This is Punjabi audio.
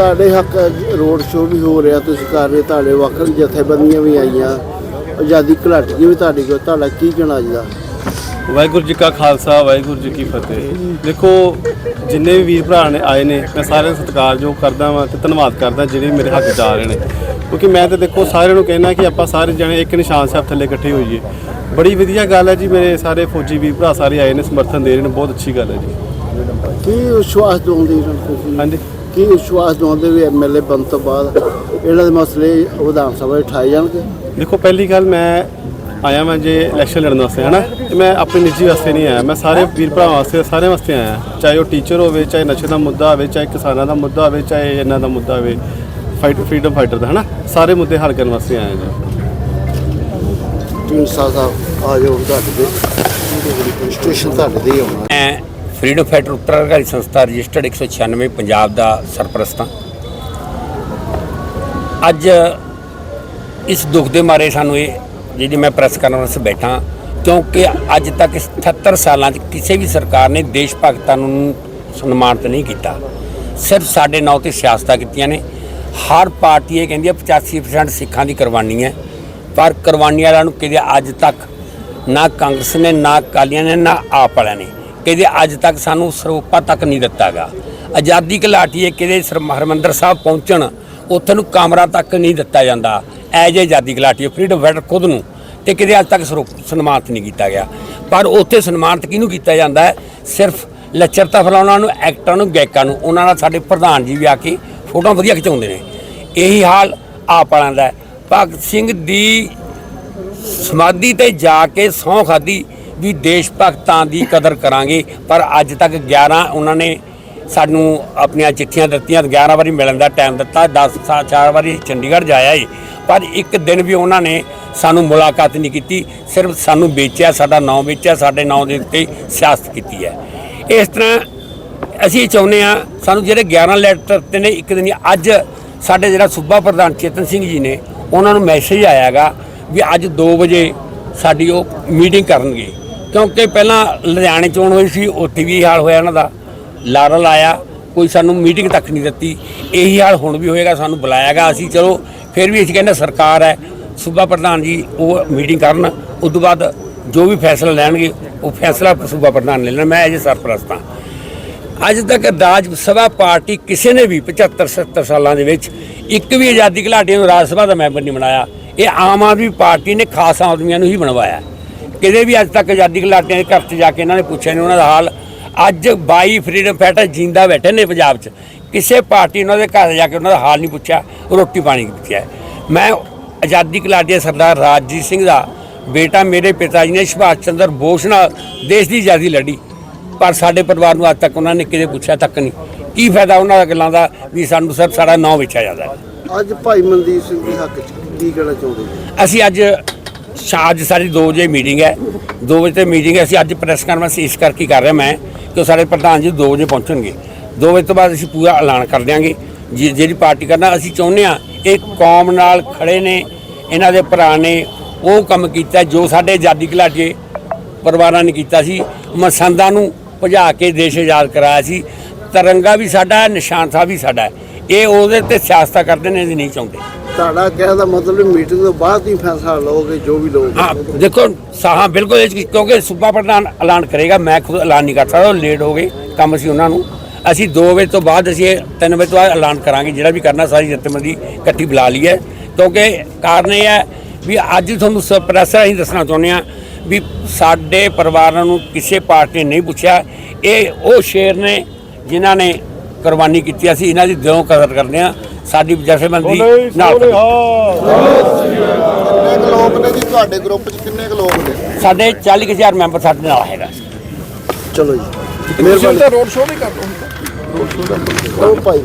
ਤੁਹਾਡੇ ਹੱਕ ਰੋਡ ਸ਼ੋਅ ਵੀ ਹੋ ਰਿਹਾ ਤੁਸੀਂ ਕਰ ਰਹੇ ਤੁਹਾਡੇ ਵੱਖਰੀ ਜਥੇਬੰਦੀਆਂ ਵੀ ਆਈਆਂ ਆਜ਼ਾਦੀ ਘੁਲਾਟੀਆਂ ਵੀ ਤੁਹਾਡੀ ਕੋਲ ਤੁਹਾਡਾ ਕੀ ਕਹਿਣਾ ਅੱਜ ਦਾ? ਵਾਹਿਗੁਰੂ ਜੀ ਕਾ ਖਾਲਸਾ ਵਾਹਿਗੁਰੂ ਜੀ ਕੀ ਫਤਿਹ। ਦੇਖੋ ਜਿੰਨੇ ਵੀ ਵੀਰ ਭਰਾ ਨੇ ਆਏ ਨੇ ਮੈਂ ਸਾਰਿਆਂ ਦਾ ਸਤਿਕਾਰਯੋਗ ਕਰਦਾ ਵਾਂ ਤੇ ਧੰਨਵਾਦ ਕਰਦਾ ਜਿਹੜੇ ਮੇਰੇ ਹੱਥ 'ਚ ਆ ਰਹੇ ਨੇ। ਕਿਉਂਕਿ ਮੈਂ ਤਾਂ ਦੇਖੋ ਸਾਰਿਆਂ ਨੂੰ ਕਹਿਣਾ ਕਿ ਆਪਾਂ ਸਾਰੇ ਜਣੇ ਇੱਕ ਨਿਸ਼ਾਨ ਸਾਹਿਬ ਥੱਲੇ ਇਕੱਠੇ ਹੋਈਏ। ਬੜੀ ਵਧੀਆ ਗੱਲ ਹੈ ਜੀ ਮੇਰੇ ਸਾਰੇ ਫੌਜੀ ਵੀਰ ਭਰਾ ਸਾਰੇ ਆਏ ਨੇ ਸਮਰਥਨ ਦੇ ਰਹੇ ਨੇ ਬਹੁਤ ਅੱਛੀ ਗੱਲ ਹੈ ਜੀ। ਕੀ ਵਿਸ਼ਵਾਸ ਦਿਵਾਉਂਦੇ ਇਹਨਾਂ ਨੂੰ ਹਾਂਜੀ। ਕੀ ਵਿਸ਼ਵਾਸ ਦਿਵਾਉਂਦੇ ਵੀ ਐਮਐਲਏ ਬਣ ਤੋਂ ਬਾਅਦ ਇਹਨਾਂ ਦੇ ਮਸਲੇ ਵਿਧਾਨ ਸਭਾ 'ਚ ਉਠਾਏ ਜਾਣਗੇ? ਦੇਖੋ ਪਹਿਲੀ ਗੱਲ ਮੈਂ ਆਇਆ ਮੈਂ ਜੇ ਇਲੈਕਸ਼ਨ ਲੜਨ ਵਾਸਤੇ ਹਨਾ? ਤੇ ਮੈਂ ਆਪਣੀ ਨਿੱਜੀ ਵਾਸਤੇ ਨਹੀਂ ਆਇਆ। ਮੈਂ ਸਾਰੇ ਵੀਰ ਭਰਾਵਾਂ ਵਾਸਤੇ ਸਾਰਿਆਂ ਵਾਸਤੇ ਆਇਆ। ਚਾਹੇ ਉਹ ਟੀਚਰ ਹੋਵੇ ਚਾਹੇ ਨਸ਼ੇ ਦਾ ਮੁੱਦਾ ਹੋਵੇ ਚਾਹੇ ਕਿਸਾਨਾਂ ਦਾ ਮੁੱਦਾ ਹੋਵੇ ਚਾਹੇ ਇਹਨਾਂ ਦਾ ਮੁੱਦਾ ਹੋਵੇ ਫਾਈਟ ਫਰੀडम ਫਾਈਟਰ ਦਾ ਹਨਾ? ਸਾਰੇ ਮੁੱਦੇ ਹੱਲ ਕਰਨ ਵਾਸਤੇ ਆਇਆ ਜੀ। ਟੀਮ ਸਾਹਿਬ ਆ ਜਾਓ ਤੁਹਾਡੇ ਦੇ ਸਟੇਸ਼ਨ ਤੁਹਾਡੇ ਦੇ ਆਉਣਾ। ਫਰੀडम ਫਾਈਟਰ ਉੱਤਰਾਧਿਕਾਰੀ ਸੰਸਥਾ ਰਜਿਸਟਰਡ 196 ਪੰਜਾਬ ਦਾ ਸਰਪ੍ਰਸਤ ਹਾਂ। ਅੱਜ ਇਸ ਦੁੱਖ ਦੇ ਮਾਰੇ ਸਾਨੂੰ ਇਹ ਜਿਹੜੀ ਮੈਂ ਪ੍ਰੈਸ ਕਾਨਫਰੰਸ ਵਾਸਤੇ ਬੈਠਾ, ਕਿਉਂਕਿ ਅੱਜ ਤੱਕ ਇਸ 78 ਸਾਲਾਂ 'ਚ ਕਿਸੇ ਵੀ ਸਰਕਾਰ ਨੇ ਦੇਸ਼ ਭਗਤਾਂ ਨੂੰ ਸਨਮਾਨਿਤ ਨਹੀਂ ਕੀਤਾ। ਸਿਰਫ ਸਾਡੇ ਨਾਂ ਤੇ ਸਿਆਸਤਾਂ ਕੀਤੀਆਂ ਨੇ। ਹਰ ਪਾਰਟੀ ਇਹ ਕਹਿੰਦੀ ਹੈ 85% ਸਿੱਖਾਂ ਦੀ ਕੁਰਬਾਨੀ ਹੈ। ਪਰ ਕੁਰਬਾਨੀ ਵਾਲਿਆਂ ਨੂੰ ਕਿਤੇ ਅੱਜ ਤੱਕ ਨਾ ਕਾਂਗਰਸ ਨੇ, ਨਾ ਅਕਾਲੀਆਂ ਨੇ, ਨਾ ਆਪ ਵਾਲਿਆਂ ਨੇ। ਕਿਤੇ ਅੱਜ ਤੱਕ ਸਾਨੂੰ ਸਰੋਪਾ ਤੱਕ ਨਹੀਂ ਦਿੱਤਾਗਾ। ਆਜ਼ਾਦੀ ਘਲਾਟੀਏ ਕਿਤੇ ਸਰ- ਹਰਿਮੰਦਰ ਸਾਹਿਬ ਪਹੁੰਚਣ, ਉੱਥੇ ਨੂੰ ਕਮਰਾ ਤੱਕ ਨਹੀਂ ਦਿੱਤਾ ਜਾਂਦਾ। ਐਜ ਆਜ਼ਾਦੀ ਘਲਾਟੀਏ ਫਰੀडम ਫਾਈਟਰ ਖੁਦ ਨੂੰ, ਤੇ ਕਿਤੇ ਅੱਜ ਤੱਕ ਸਰੋ- ਸਨਮਾਨਿਤ ਨਹੀਂ ਕੀਤਾ ਗਿਆ। ਪਰ ਉੱਥੇ ਸਨਮਾਨਿਤ ਕਿਹਨੂੰ ਕੀਤਾ ਜਾਂਦਾ ਹੈ? ਸਿਰਫ ਲੱਚਰਤਾ ਫਲਾਉਣਾ ਨੂੰ ਐਕਟਰਾਂ ਨੂੰ, ਗਾਇਕਾਂ ਨੂੰ, ਉਹਨਾਂ ਨਾਲ ਸਾਡੇ ਪ੍ਰਧਾਨ ਜੀ ਵੀ ਆ ਕੇ ਫੋਟੋਆਂ ਵਧੀਆ ਖਿਚਾਉਂਦੇ ਨੇ। ਇਹੀ ਹਾਲ ਆਪ ਵਾਲਿਆਂ ਦਾ ਭਗਤ ਸਿੰਘ ਦੀ ਸਮਾਧੀ ਤੇ ਜਾ ਕੇ ਸਹੁੰ ਖਾਦੀ ਵੀ ਦੇਸ਼ ਭਗਤਾਂ ਦੀ ਕਦਰ ਕਰਾਂਗੇ, ਪਰ ਅੱਜ ਤੱਕ 11 ਉਹਨਾਂ ਨੇ ਸਾਨੂੰ ਆਪਣੀਆਂ ਚਿੱਠੀਆਂ ਦਿੱਤੀਆਂ 11 ਵਾਰੀ ਮਿਲਣ ਦਾ ਟਾਈਮ ਦਿੱਤਾ 10 ਸਾ- ਚਾਰ ਵਾਰੀ ਚੰਡੀਗੜ੍ਹ ਜਾਇਆ ਏ। ਪਰ ਇੱਕ ਦਿਨ ਵੀ ਉਹਨਾਂ ਨੇ ਸਾਨੂੰ ਮੁਲਾਕਾਤ ਨਹੀਂ ਕੀਤੀ, ਸਿਰਫ ਸਾਨੂੰ ਵੇਚਿਆ, ਸਾਡਾ ਨਾਂ ਵੇਚਿਆ, ਸਾਡੇ ਨਾਂ ਦੇ ਉੱਤੇ ਸਿਆਸਤ ਕੀਤੀ ਹੈ। ਇਸ ਤਰ੍ਹਾਂ ਅਸੀਂ ਚਾਹੁੰਦੇ ਆ ਸਾਨੂੰ ਜਿਹੜੇ 11 ਲੈਟਰ 'ਤੇ ਨੇ, ਇੱਕ ਦਿਨ ਅੱਜ ਸਾਡੇ ਜਿਹੜਾ ਸੂਬਾ ਪ੍ਰਧਾਨ ਚੇਤਨ ਸਿੰਘ ਜੀ ਨੇ, ਉਹਨਾਂ ਨੂੰ ਮੈਸੇਜ ਆਇਆਗਾ ਵੀ ਅੱਜ 2 ਵਜੇ ਸਾਡੀ ਉਹ ਮੀਟਿੰਗ ਕਰਨਗੇ। ਕਿਉਂਕਿ ਪਹਿਲਾਂ ਲੁਧਿਆਣੇ ਚੋਣ ਹੋਈ ਸੀ, ਉੱਥੇ ਵੀ ਇਹ ਹਾਲ ਹੋਇਆ ਇਹਨਾਂ ਦਾ। ਲਾਰਾ ਲਾਇਆ, ਕੋਈ ਸਾਨੂੰ ਮੀਟਿੰਗ ਤੱਕ ਨਹੀਂ ਦਿੱਤੀ। ਇਹੀ ਹਾਲ ਹੁਣ ਵੀ ਹੋਏਗਾ, ਸਾਨੂੰ ਬੁਲਾਇਆਗਾ ਅਸੀਂ, ਚਲੋ, ਫਿਰ ਵੀ ਅਸੀਂ ਕਹਿੰਦੇ ਸਰਕਾਰ ਹੈ। ਸੂਬਾ ਪ੍ਰਧਾਨ ਜੀ, ਉਹ ਮੀਟਿੰਗ ਕਰਨ, ਉਸ ਤੋਂ ਬਾਅਦ ਜੋ ਵੀ ਫੈਸਲਾ ਲੈਣਗੇ, ਉਹ ਫੈਸਲਾ ਸੂਬਾ ਪ੍ਰਧਾਨ ਨੇ ਲੈਣਾ, ਮੈਂ ਅਜੇ ਸਰਪ੍ਰਸਤ ਹਾਂ। ਅੱਜ ਤੱਕ ਰਾਜ ਸਭਾ ਪਾਰਟੀ ਕਿਸੇ ਨੇ ਵੀ 75 70 ਸਾਲਾਂ ਦੇ ਵਿੱਚ ਇੱਕ ਵੀ ਆਜ਼ਾਦੀ ਘੁਲਾਟੀਆਂ ਨੂੰ ਰਾਜ ਸਭਾ ਦਾ ਮੈਂਬਰ ਨਹੀਂ ਬਣਾਇਆ। ਇਹ ਆਮ ਆਦਮੀ ਪਾਰਟੀ ਨੇ ਖਾਸ ਆਦਮੀਆਂ ਨੂੰ ਹੀ ਬਣਵਾਇਆ। ਕਿਤੇ ਵੀ ਅੱਜ ਤੱਕ ਆਜ਼ਾਦੀ ਘੁਲਾਟੀਆਂ ਦੇ ਘਰ 'ਚ ਜਾ ਕੇ ਇਹਨਾਂ ਨੇ ਪੁੱਛਿਆ ਨਹੀਂ ਉਹਨਾਂ ਦਾ ਹਾਲ। ਅੱਜ 22 ਫਰੀडम ਫਾਈਟਰ ਜਿੰਦਾ ਬੈਠੇ ਨੇ ਪੰਜਾਬ 'ਚ। ਕਿਸੇ ਪਾਰਟੀ ਉਹਨਾਂ ਦੇ ਘਰ ਜਾ ਕੇ ਉਹਨਾਂ ਦਾ ਹਾਲ ਨਹੀਂ ਪੁੱਛਿਆ ਰੋਟੀ ਪਾਣੀ ਪੁੱਛਿਆ। ਮੈਂ ਆਜ਼ਾਦੀ ਘੁਲਾਟੀਆਂ ਸਰਦਾਰ ਰਾਜਜੀਤ ਸਿੰਘ ਦਾ ਬੇਟਾ ਮੇਰੇ ਪਿਤਾ ਜੀ ਨੇ ਸੁਭਾਸ਼ ਚੰਦਰ ਬੋਸ ਨਾਲ ਦੇਸ਼ ਦੀ ਆਜ਼ਾਦੀ ਲੜੀ। ਪਰ ਸਾਡੇ ਪਰਿਵਾਰ ਨੂੰ ਅੱਜ ਤੱਕ ਉਹਨਾਂ ਨੇ ਕਿਤੇ ਪੁੱਛਿਆ ਤੱਕ ਨਹੀਂ। ਕੀ ਫਾਇਦਾ ਉਹਨਾਂ ਦਾ ਗੱਲਾਂ ਦਾ ਵੀ ਸਾਨੂੰ ਸਿਰਫ ਸਾਡਾ ਨਾਂ ਵੇਚਿਆ ਜਾਂਦਾ। ਅੱਜ ਭਾਈ ਮਨਦੀਪ ਸਿੰਘ ਦੇ ਹੱਕ 'ਚ ਕੀ ਕਹਿਣਾ ਚਾਹੁੰਦੇ? ਅਸੀਂ ਅੱਜ ਅੱਜ ਸਾਡੀ 2 ਵਜੇ ਮੀਟਿੰਗ ਹੈ। 2 ਵਜੇ ਤੇ ਮੀਟਿੰਗ ਹੈ। ਅਸੀਂ ਅੱਜ ਪ੍ਰੈਸ ਕਾਨਫਰੰਸ ਇਸ ਕਰਕੇ ਕਰ ਰਿਹਾ ਮੈਂ ਕਿ ਸਾਡੇ ਪ੍ਰਧਾਨ ਜੀ 2 ਵਜੇ ਪਹੁੰਚਣਗੇ। 2 ਵਜੇ ਤੋਂ ਬਾਅਦ ਅਸੀਂ ਪੂਰਾ ਐਲਾਨ ਕਰ ਦਿਆਂਗੇ। ਜਿ- ਜਿਹੜੀ ਪਾਰਟੀ ਕਰਨਾ, ਅਸੀਂ ਚਾਹੁੰਦੇ ਆ ਇਹ ਕੌਮ ਨਾਲ ਖੜੇ ਨੇ, ਇਹਨਾਂ ਦੇ ਭਰਾ ਨੇ, ਉਹ ਕੰਮ ਕੀਤਾ ਜੋ ਸਾਡੇ ਆਜ਼ਾਦੀ ਘੁਲਾਟੀਏ ਪਰਿਵਾਰਾਂ ਨੇ ਕੀਤਾ ਸੀ, ਮਸੰਦਾਂ ਨੂੰ ਭਜਾ ਕੇ ਦੇਸ਼ ਆਜ਼ਾਦ ਕਰਾਇਆ ਸੀ। ਤਿਰੰਗਾ ਵੀ ਸਾਡਾ ਹੈ, ਨਿਸ਼ਾਨ ਸਾਹਿਬ ਵੀ ਸਾਡਾ ਹੈ। ਇਹ ਉਹਦੇ ਤੇ ਸਿਆਸਤਾਂ ਕਰਦੇ ਨੇ ਅਸੀਂ ਨਹੀਂ ਚਾਹੁੰਦੇ। ਤੁਹਾਡਾ ਕਹਿਣ ਦਾ ਮਤਲਬ ਮੀਟਿੰਗ ਤੋਂ ਬਾਅਦ ਹੀ ਫੈਸਲਾ ਲਓਗੇ ਜੋ ਵੀ ਲਓਗੇ। ਹਾਂ ਦੇਖੋ ਸਾਹਾਂ ਬਿਲਕੁਲ ਕਿਉਂਕਿ ਸੂਬਾ ਪ੍ਰਧਾਨ ਐਲਾਨ ਕਰੇਗਾ ਮੈਂ ਖੁਦ ਐਲਾਨ ਨਹੀਂ ਕਰ ਸਕਦਾ ਲੇਟ ਹੋ ਗਏ ਕੰਮ ਸੀ ਉਹਨਾਂ ਨੂੰ। ਅਸੀਂ 2 ਵਜੇ ਤੋਂ ਬਾਅਦ ਅਸੀਂ 3 ਵਜੇ ਤੋਂ ਬਾਅਦ ਐਲਾਨ ਕਰਾਂਗੇ ਜਿਹੜਾ ਵੀ ਕਰਨਾ ਸਾਰੀ ਜਥੇਬੰਦੀ ਇਕੱਠੀ ਬੁਲਾ ਲਈ ਹੈ। ਕਿਉਂਕਿ ਕਾਰਨ ਇਹ ਹੈ ਵੀ ਅੱਜ ਤੁਹਾਨੂੰ ਪ੍ਰੈਸ ਅਸੀਂ ਦੱਸਣਾ ਚਾਹੁੰਦੇ ਹਾਂ ਵੀ ਸਾਡੇ ਪਰਿਵਾਰਾਂ ਨੂੰ ਕਿਸੇ ਪਾਰਟੀ ਨੇ ਨਹੀਂ ਪੁੱਛਿਆ। ਇਹ ਉਹ ਸ਼ੇਰ ਨੇ ਜਿਨ੍ਹਾਂ ਨੇ ਕੁਰਬਾਨੀ ਕੀਤੀ ਅਸੀਂ ਇਹਨਾਂ ਦੀ ਦਿਲੋਂ ਕਦਰ ਕਰਦੇ ਹਾਂ। ਸਾਡੀ ਜਥੇਬੰਦੀ ਨਾਲ। ਕਿੰਨੇ ਕੁ ਲੋਕ ਨੇ ਜੀ ਤੁਹਾਡੇ ਗਰੁੱਪ 'ਚ? ਕਿੰਨੇ ਕੁ ਲੋਕ ਨੇ? ਸਾਡੇ 40000 ਮੈਂਬਰ ਸਾਡੇ ਨਾਲ ਹੈਗਾ। ਚਲੋ ਜੀ। ਮਿਹਰਬਾਨੀ। ਰੋਡ ਸ਼ੋਅ ਵੀ ਕਰ ਲਓ ਭਾਈ।